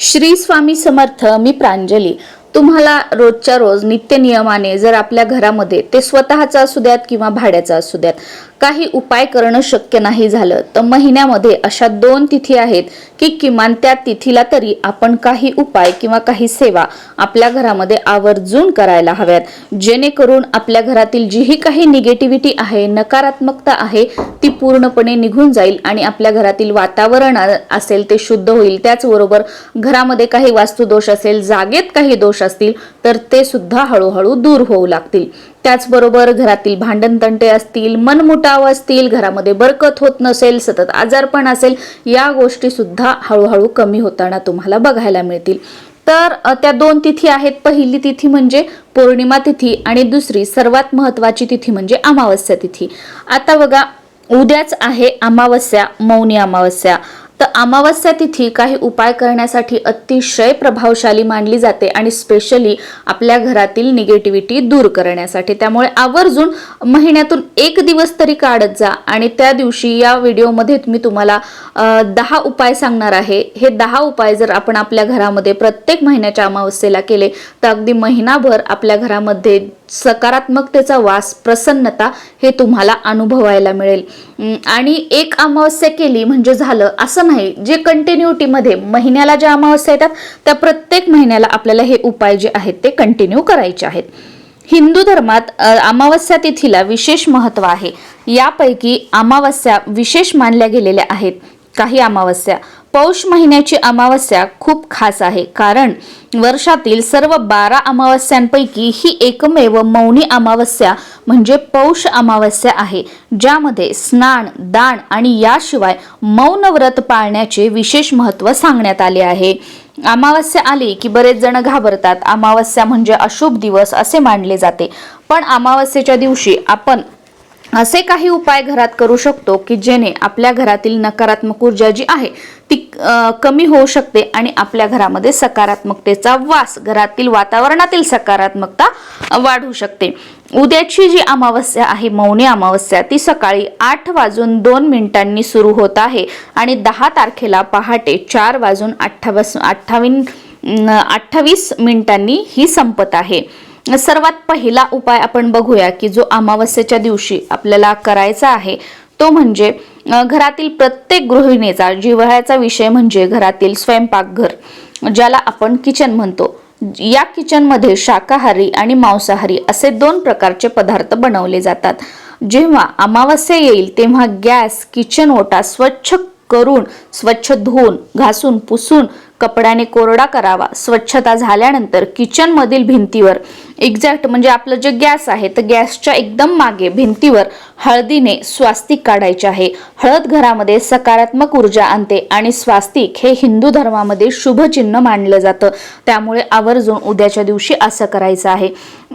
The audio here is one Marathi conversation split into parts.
श्री स्वामी समर्थ मी प्रांजली. तुम्हाला रोजच्या रोज नित्य नियमाने जर आपल्या घरामध्ये ते स्वतःचं असू द्यात किंवा भाड्याचं असू द्यात काही उपाय करणं शक्य नाही झालं. तर महिन्यामध्ये अशा दोन तिथी आहेत की किमान त्या तिथीला तरी आपण काही उपाय किंवा काही सेवा आपल्या घरामध्ये आवर्जून करायला हव्यात. जेणेकरून आपल्या घरातील जीही काही निगेटिव्हिटी आहे नकारात्मकता आहे ती पूर्णपणे निघून जाईल आणि आपल्या घरातील वातावरण असेल ते शुद्ध होईल. त्याचबरोबर घरामध्ये काही वास्तुदोष असेल जागेत काही दोष असतील तर ते सुद्धा हळूहळू दूर होऊ लागतील. त्याचबरोबर घरातील भांडण तंटे असतील मनमुटाव असतील घरामध्ये बरकत होत नसेल सतत आजारपण असेल या गोष्टी सुद्धा हळूहळू कमी होताना तुम्हाला बघायला मिळतील. तर त्या दोन तिथी आहेत. पहिली तिथी म्हणजे पौर्णिमा तिथी आणि दुसरी सर्वात महत्वाची तिथी म्हणजे अमावस्या तिथी. आता बघा उद्याच आहे अमावस्या मौनी अमावस्या. तर अमावस्या तिथी काही उपाय करण्यासाठी अतिशय प्रभावशाली मानली जाते आणि स्पेशली आपल्या घरातील निगेटिव्हिटी दूर करण्यासाठी. त्यामुळे आवर्जून महिन्यातून एक दिवस तरी काढत जा आणि त्या दिवशी या व्हिडिओमध्ये मी तुम्हाला दहा उपाय सांगणार आहे. हे दहा उपाय जर आपण आपल्या घरामध्ये प्रत्येक महिन्याच्या अमावस्येला केले तर अगदी महिनाभर आपल्या घरामध्ये सकारात्मकतेचा वास प्रसन्नता हे तुम्हाला अनुभवायला मिळेल. आणि एक अमावस्या केली म्हणजे झालं असं नाही जे कंटिन्युटीमध्ये महिन्याला ज्या अमावस्या येतात त्या प्रत्येक महिन्याला आपल्याला हे उपाय जे आहेत ते कंटिन्यू करायचे आहेत. हिंदू धर्मात अमावस्या तिथीला विशेष महत्त्व आहे. यापैकी अमावस्या विशेष मानल्या गेलेल्या आहेत. काही अमावस्या. पौष महिन्याची अमावस्या खूप खास आहे कारण वर्षातील सर्व बारा अमावस्यांपैकी ही एकमेव मौनी अमावस्या म्हणजे पौष अमावस्या आहे ज्यामध्ये स्नान दान आणि याशिवाय मौन व्रत पाळण्याचे विशेष महत्त्व सांगण्यात आले आहे. अमावस्या आली की बरेच जण घाबरतात. अमावस्या म्हणजे अशुभ दिवस असे मानले जाते. पण अमावस्येच्या दिवशी आपण असे काही उपाय घरात करू शकतो की जेणे आपल्या घरातील नकारात्मक ऊर्जा जी आहे ती कमी होऊ शकते आणि आपल्या घरामध्ये सकारात्मकतेचा वास घरातील वातावरणातील सकारात्मकता वाढू शकते. उद्याची जी अमावस्या आहे मौनी अमावस्या ती सकाळी आठ वाजून दोन मिनिटांनी सुरू होत आहे आणि दहा तारखेला पहाटे चार वाजून अठ्ठावीस अठ्ठावीन अठ्ठावीस मिनिटांनी ही संपत आहे. सर्वात पहिला उपाय आपण बघूया की जो अमावस्येच्या दिवशी आपल्याला करायचा आहे तो म्हणजे घरातील प्रत्येक गृहिणीचा जिव्हाळ्याचा विषय म्हणजे घरातील स्वयंपाकघर ज्याला आपण किचन म्हणतो. या किचनमध्ये शाकाहारी आणि मांसाहारी असे दोन प्रकारचे पदार्थ बनवले जातात. जेव्हा अमावस्या येईल तेव्हा गॅस किचन ओटा स्वच्छ करून स्वच्छ धुवून घासून पुसून कपड्याने कोरडा करावा. स्वच्छता झाल्यानंतर किचनमधील भिंतीवर एक्झॅक्ट म्हणजे आपलं जे गॅस आहे तर गॅसच्या एकदम मागे भिंतीवर हळदीने स्वास्तिक काढायचे आहे. हळद घरामध्ये सकारात्मक ऊर्जा आणते आणि स्वास्तिक हे हिंदू धर्मामध्ये शुभ चिन्ह मानलं जातं. त्यामुळे आवर्जून उद्याच्या दिवशी असं करायचं आहे.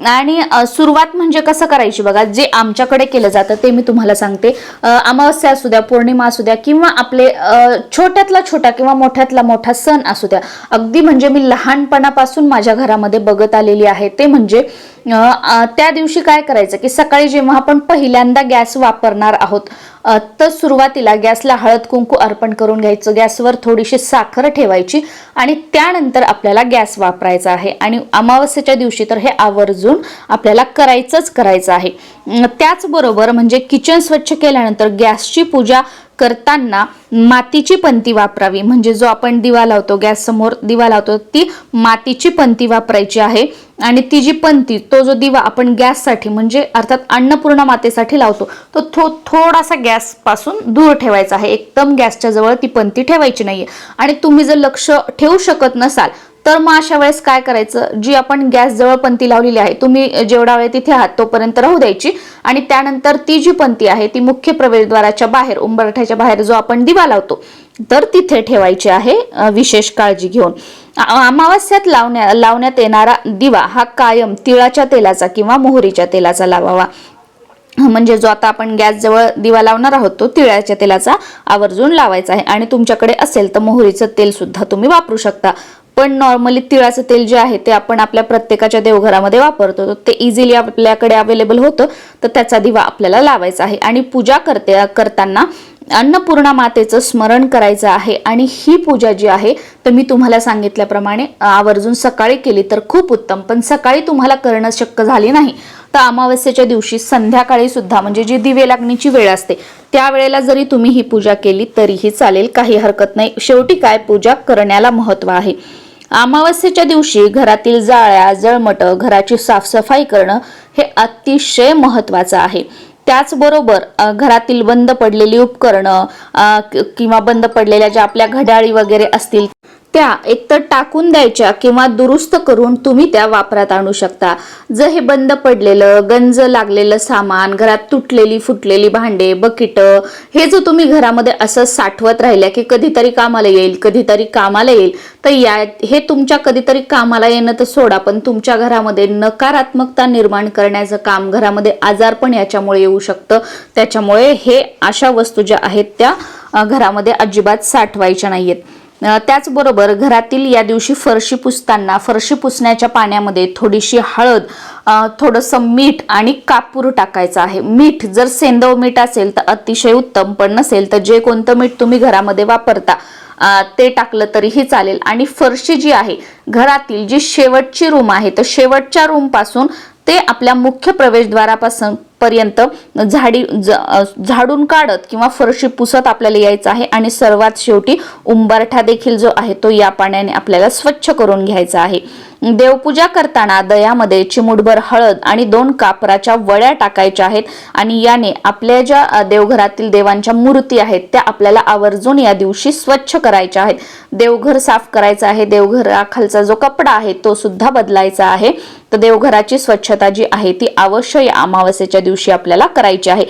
आणि सुरुवात म्हणजे कसं करायची बघा? जे आमच्याकडे केलं जातं ते मी तुम्हाला सांगते. अमावस्या असू द्या पौर्णिमा असू द्या किंवा आपले छोट्यातला छोटा किंवा मोठ्यातला मोठा सण असू द्या. अगदी म्हणजे मी लहानपणापासून माझ्या घरामध्ये बघत आलेली आहे. ते म्हणजे त्या दिवशी काय करायचं की सकाळी जेव्हा आपण पहिल्यांदा गॅस वापरणार आहोत तर सुरुवातीला गॅसला हळद कुंकू अर्पण करून घ्यायचं. गॅसवर थोडीशी साखर ठेवायची आणि त्यानंतर आपल्याला गॅस वापरायचा आहे. आणि अमावस्येच्या दिवशी तर हे आवर्जून आपल्याला करायचंच करायचं आहे. त्याचबरोबर म्हणजे किचन स्वच्छ केल्यानंतर गॅसची पूजा करताना मातीची पंती वापरावी. म्हणजे जो आपण दिवा लावतो गॅस समोर दिवा लावतो ती मातीची पंती वापरायची आहे. आणि ती जी पंती तो जो दिवा आपण गॅससाठी म्हणजे अर्थात अन्नपूर्णा मातेसाठी लावतो तो थो थोडासा गॅसपासून दूर ठेवायचा आहे. एकदम गॅसच्या जवळ ती पंती ठेवायची नाहीये. आणि तुम्ही जर लक्ष ठेवू शकत नसाल तर मग अशा वेळेस काय करायचं? जी आपण गॅस जवळ पंती लावलेली आहे तुम्ही जेवढा वेळ तिथे आहात तोपर्यंत राहू द्यायची. आणि त्यानंतर ती जी पंती आहे ती मुख्य प्रवेशद्वाराच्या बाहेर उंबरठ्याच्या बाहेर जो आपण दिवा लावतो तर तिथे ठेवायची आहे विशेष काळजी घेऊन. अमावस्यात लावण्या लावण्यात येणारा दिवा हा कायम तिळाच्या तेलाचा किंवा मोहरीच्या तेलाचा लावावा. म्हणजे जो आता आपण गॅस जवळ दिवा लावणार आहोत तो तिळाच्या तेलाचा आवर्जून लावायचा आहे. आणि तुमच्याकडे असेल तर मोहरीचं तेल सुद्धा तुम्ही वापरू शकता. पण नॉर्मली तिळाचं तेल जे आहे ते आपण आपल्या प्रत्येकाच्या देवघरामध्ये वापरतो. ते इझिली आपल्याकडे अवेलेबल होतं तर त्याचा दिवा आपल्याला लावायचा आहे. आणि पूजा करते करताना अन्नपूर्णा मातेचं स्मरण करायचं आहे. आणि ही पूजा जी आहे तर मी तुम्हाला सांगितल्याप्रमाणे आवर्जून सकाळी केली तर खूप उत्तम. पण सकाळी तुम्हाला करणं शक्य झाली नाही. तर अमावस्येच्या दिवशी संध्याकाळी सुद्धा म्हणजे जी दिवे लागणीची वेळ असते त्यावेळेला जरी तुम्ही ही पूजा केली तरीही चालेल काही हरकत नाही. शेवटी काय? पूजा करण्याला महत्त्व आहे. अमावस्येच्या दिवशी घरातील जाळ्या जळमट घराची साफसफाई करणं हे अतिशय महत्वाचं आहे. त्याचबरोबर घरातील बंद पडलेली उपकरणं किंवा बंद पडलेल्या ज्या आपल्या घड्याळी वगैरे असतील त्या एकतर टाकून द्यायच्या किंवा दुरुस्त करून तुम्ही त्या वापरात आणू शकता. जर हे बंद पडलेलं गंज लागलेलं सामान घरात तुटलेली फुटलेली भांडे बकिट हे जर तुम्ही घरामध्ये असं साठवत राहिल्या की कधीतरी कामाला येईल कधीतरी कामाला येईल तर या हे तुमच्या कधीतरी कामाला येणं तर सोडा पण तुमच्या घरामध्ये नकारात्मकता निर्माण करण्याचं काम घरामध्ये आजार पण याच्यामुळे येऊ शकतं. त्याच्यामुळे हे अशा वस्तू ज्या आहेत त्या घरामध्ये अजिबात साठवायच्या नाहीयेत. आहेत त्याचबरोबर घरातील या दिवशी फरशी पुसताना फरशी पुसण्याच्या पाण्यामध्ये थोडीशी हळद थोडंसं मीठ आणि कापूर टाकायचं आहे. मीठ जर सेंदव मीठ असेल तर अतिशय उत्तम पण नसेल तर जे कोणतं मीठ तुम्ही घरामध्ये वापरता ते टाकलं तरीही चालेल. आणि फरशी जी आहे घरातील जी शेवटची रूम आहे तर शेवटच्या रूमपासून ते आपल्या मुख्य प्रवेशद्वारापासून पर्यंत झाडी झाडून काढत किंवा फरशी पुसत आपल्याला यायचं आहे. आणि सर्वात शेवटी उंबरठा देखील जो आहे तो या पाण्याने आपल्याला स्वच्छ करून घ्यायचा आहे. देवपूजा करताना दयामध्ये चिमुटभर हळद आणि दोन कापराच्या वड्या टाकायच्या आहेत आणि याने आपल्या ज्या देवघरातील देवांच्या मूर्ती आहेत त्या आपल्याला आवर्जून या दिवशी स्वच्छ करायच्या आहेत. देवघर साफ करायचं आहे. देवघराखालचा जो कपडा आहे तो सुद्धा बदलायचा आहे. तर देवघराची स्वच्छता जी आहे ती अवश्य या अमावस्येच्या दिवशी आपल्याला करायची आहे.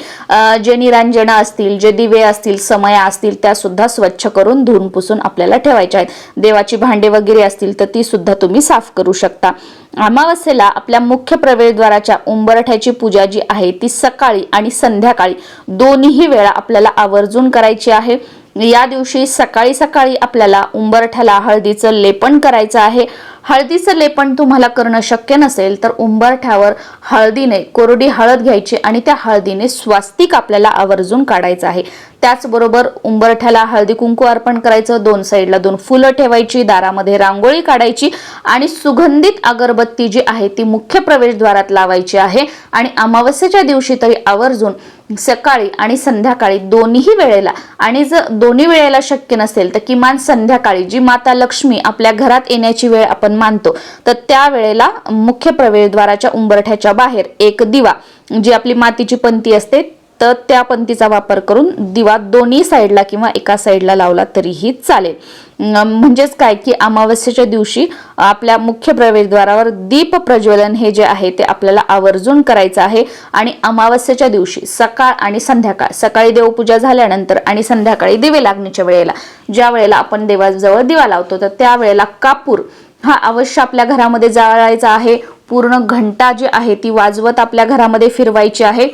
जे निरांजनं असतील जे दिवे असतील समया असतील त्या सुद्धा स्वच्छ करून धुवून पुसून आपल्याला ठेवायच्या आहेत. देवाची भांडे वगैरे असतील तर ती सुद्धा तुम्ही साफ करू शकता. अमावस्येला आपल्या मुख्य प्रवेशद्वाराच्या उंबरठ्याची पूजा जी आहे ती सकाळी आणि संध्याकाळी दोन्ही वेळा आपल्याला आवर्जून करायची आहे. या दिवशी सकाळी सकाळी आपल्याला उंबरठ्याला हळदीचं लेपन करायचं आहे. हळदीचं लेपन तुम्हाला करणं शक्य नसेल तर उंबरठ्यावर हळदीने कोरडी हळद घ्यायची आणि त्या हळदीने स्वास्तिक आपल्याला आवर्जून काढायचं आहे. त्याचबरोबर उंबरठ्याला हळदी कुंकू अर्पण करायचं दोन साईडला दोन फुलं ठेवायची दारामध्ये रांगोळी काढायची आणि सुगंधित अगरबत्ती जी आहे ती मुख्य प्रवेशद्वारात लावायची आहे. आणि अमावस्येच्या दिवशी तरी आवर्जून सकाळी आणि संध्याकाळी दोन्ही वेळेला आणि जर दोन्ही वेळेला शक्य नसेल तर किमान संध्याकाळी जी माता लक्ष्मी आपल्या घरात येण्याची वेळ आपण मानतो तर त्या वेळेला मुख्य प्रवेशद्वाराच्या उंबरठ्याच्या बाहेर एक दिवा जी आपली मातीची पंती असते तर त्या पंतीचा वापर करून दिवा दोन्ही साईडला किंवा एका साईडला लावला तरीही चालेल. म्हणजेच काय की अमावस्येच्या दिवशी आपल्या मुख्य प्रवेशद्वारावर दीप प्रज्वलन हे जे आहे ते आपल्याला आवर्जून करायचं आहे. आणि अमावस्येच्या दिवशी सकाळ आणि संध्याकाळ सकाळी देवपूजा झाल्यानंतर आणि संध्याकाळी दिवे लागणीच्या वेळेला ज्या वेळेला आपण देवाजवळ दिवा लावतो तर त्यावेळेला कापूर हा अवश्य आपल्या घरामध्ये जाळायचा आहे. पूर्ण घंटा जी आहे ती वाजवत आपल्या घरामध्ये फिरवायची आहे.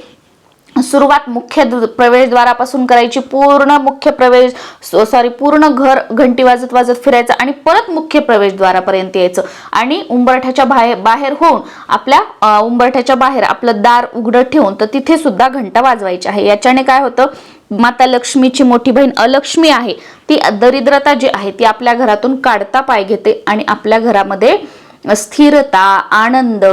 सुरुवात मुख्य प्रवेशद्वारापासून करायची. पूर्ण मुख्य प्रवेश सॉरी पूर्ण घर घंटी वाजत वाजत फिरायचं आणि परत मुख्य प्रवेशद्वारापर्यंत यायचं. आणि उंबरठ्याच्या बाहेर बाहेर होऊन आपल्या उंबरठ्याच्या बाहेर आपलं दार उघडं ठेवून तर तिथे सुद्धा घंटा वाजवायची आहे. याच्याने काय होतं माता लक्ष्मीची मोठी बहीण अलक्ष्मी आहे. ती दरिद्रता जी आहे ती आपल्या घरातून काढता पाय घेते आणि आपल्या घरामध्ये स्थिरता आनंद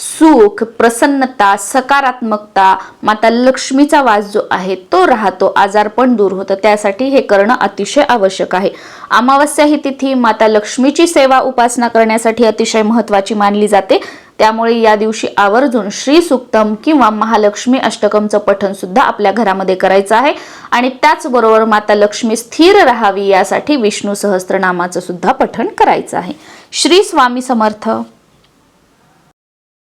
सुख प्रसन्नता सकारात्मकता माता लक्ष्मीचा वास जो आहे तो राहतो आजार पण दूर होतं त्यासाठी हे करणं अतिशय आवश्यक आहे. अमावस्या ही तिथी माता लक्ष्मीची सेवा उपासना करण्यासाठी अतिशय महत्वाची मानली जाते. त्यामुळे या दिवशी आवर्जून श्री सुक्तम किंवा महालक्ष्मी अष्टकमचं पठण सुद्धा आपल्या घरामध्ये करायचं आहे. आणि त्याचबरोबर माता लक्ष्मी स्थिर राहावी यासाठी विष्णू सहस्त्रनामाचं सुद्धा पठण करायचं आहे. श्री स्वामी समर्थ.